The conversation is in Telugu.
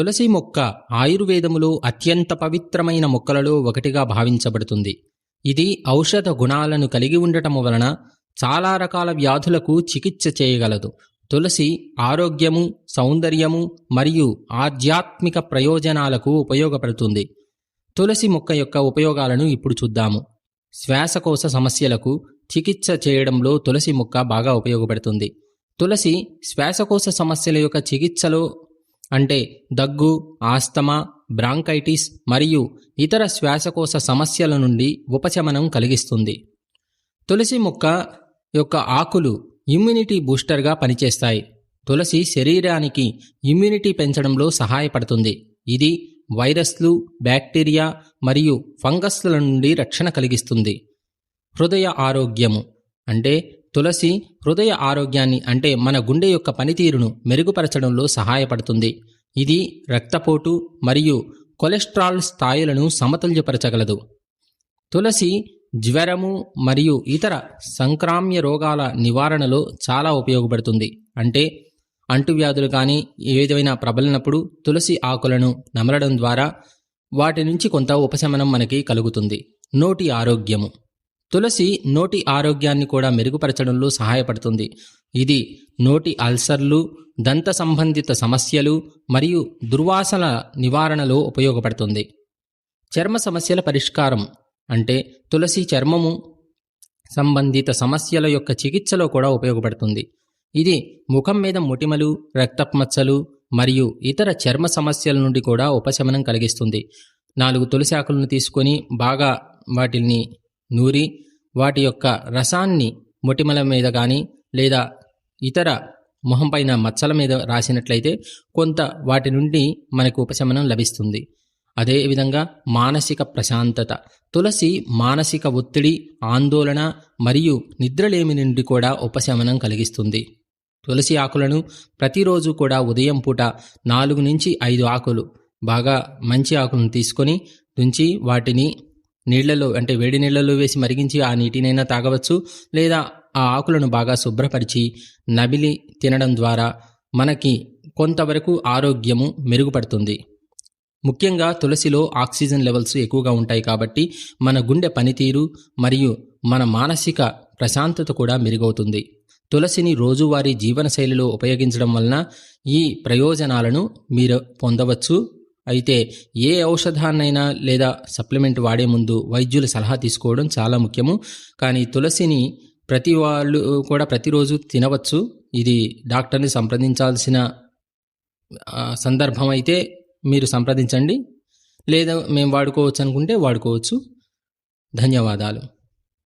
తులసి మొక్క ఆయుర్వేదములో అత్యంత పవిత్రమైన మొక్కలలో ఒకటిగా భావించబడుతుంది. ఇది ఔషధ గుణాలను కలిగి ఉండటం వలన చాలా రకాల వ్యాధులకు చికిత్స చేయగలదు. తులసి ఆరోగ్యము సౌందర్యము మరియు ఆధ్యాత్మిక ప్రయోజనాలకు ఉపయోగపడుతుంది. తులసి మొక్క యొక్క ఉపయోగాలను ఇప్పుడు చూద్దాము. శ్వాసకోశ సమస్యలకు చికిత్స చేయడంలో తులసి మొక్క బాగా ఉపయోగపడుతుంది. తులసి శ్వాసకోశ సమస్యల యొక్క చికిత్సలో అంటే దగ్గు ఆస్తమా బ్రాంకైటిస్ మరియు ఇతర శ్వాసకోశ సమస్యల నుండి ఉపశమనం కలిగిస్తుంది. తులసి మొక్క యొక్క ఆకులు ఇమ్యూనిటీ బూస్టర్గా పనిచేస్తాయి. తులసి శరీరానికి ఇమ్యూనిటీ పెంచడంలో సహాయపడుతుంది. ఇది వైరస్లు బ్యాక్టీరియా మరియు ఫంగస్ల నుండి రక్షణ కలిగిస్తుంది. హృదయ ఆరోగ్యము అంటే తులసి హృదయ ఆరోగ్యాన్ని అంటే మన గుండె యొక్క పనితీరును మెరుగుపరచడంలో సహాయపడుతుంది. ఇది రక్తపోటు మరియు కొలెస్ట్రాల్ స్థాయిలను సమతుల్యపరచగలదు. తులసి జ్వరము మరియు ఇతర సంక్రామ్య రోగాల నివారణలో చాలా ఉపయోగపడుతుంది. అంటే అంటువ్యాధులు కానీ ఏదైనా ప్రబలినప్పుడు తులసి ఆకులను నమలడం ద్వారా వాటి నుంచి కొంత ఉపశమనం మనకి కలుగుతుంది. నోటి ఆరోగ్యము. తులసి నోటి ఆరోగ్యాన్ని కూడా మెరుగుపరచడంలో సహాయపడుతుంది. ఇది నోటి అల్సర్లు దంత సంబంధిత సమస్యలు మరియు దుర్వాసన నివారణలో ఉపయోగపడుతుంది. చర్మ సమస్యల పరిష్కారం అంటే తులసి చర్మము సంబంధిత సమస్యల యొక్క చికిత్సలో కూడా ఉపయోగపడుతుంది. ఇది ముఖం మీద మొటిమలు రక్తపు మచ్చలు మరియు ఇతర చర్మ సమస్యల నుండి కూడా ఉపశమనం కలిగిస్తుంది. నాలుగు తులసి ఆకులను తీసుకొని బాగా వాటిని నూరి వాటి యొక్క రసాన్ని మొటిమల మీద కానీ లేదా ఇతర మొహం పైన మచ్చల మీద రాసినట్లయితే కొంత వాటి నుండి మనకు ఉపశమనం లభిస్తుంది. అదేవిధంగా మానసిక ప్రశాంతత. తులసి మానసిక ఒత్తిడి ఆందోళన మరియు నిద్రలేమి నుండి కూడా ఉపశమనం కలిగిస్తుంది. తులసి ఆకులను ప్రతిరోజు కూడా ఉదయం పూట నాలుగు నుంచి ఐదు ఆకులు బాగా మంచి ఆకులను తీసుకొని తుంచి వాటిని నీళ్ళలో అంటే వేడి నీళ్ళలో వేసి మరిగించి ఆ నీటినైనా తాగవచ్చు లేదా ఆ ఆకులను బాగా శుభ్రపరిచి నబిలి తినడం ద్వారా మనకి కొంతవరకు ఆరోగ్యము మెరుగుపడుతుంది. ముఖ్యంగా తులసిలో ఆక్సిజన్ లెవెల్స్ ఎక్కువగా ఉంటాయి కాబట్టి మన గుండె పనితీరు మరియు మన మానసిక ప్రశాంతత కూడా మెరుగవుతుంది. తులసిని రోజువారీ జీవనశైలిలో ఉపయోగించడం వలన ఈ ప్రయోజనాలను మీరు పొందవచ్చు. అయితే ఏ ఔషధాన్నైనా లేదా సప్లిమెంట్ వాడే ముందు వైద్యుల సలహా తీసుకోవడం చాలా ముఖ్యము. కానీ తులసిని ప్రతి వాళ్ళు కూడా ప్రతిరోజు తినవచ్చు. ఇది డాక్టర్ని సంప్రదించాల్సిన సందర్భం అయితే మీరు సంప్రదించండి. లేదా మేము వాడుకోవచ్చు అనుకుంటే వాడుకోవచ్చు. ధన్యవాదాలు.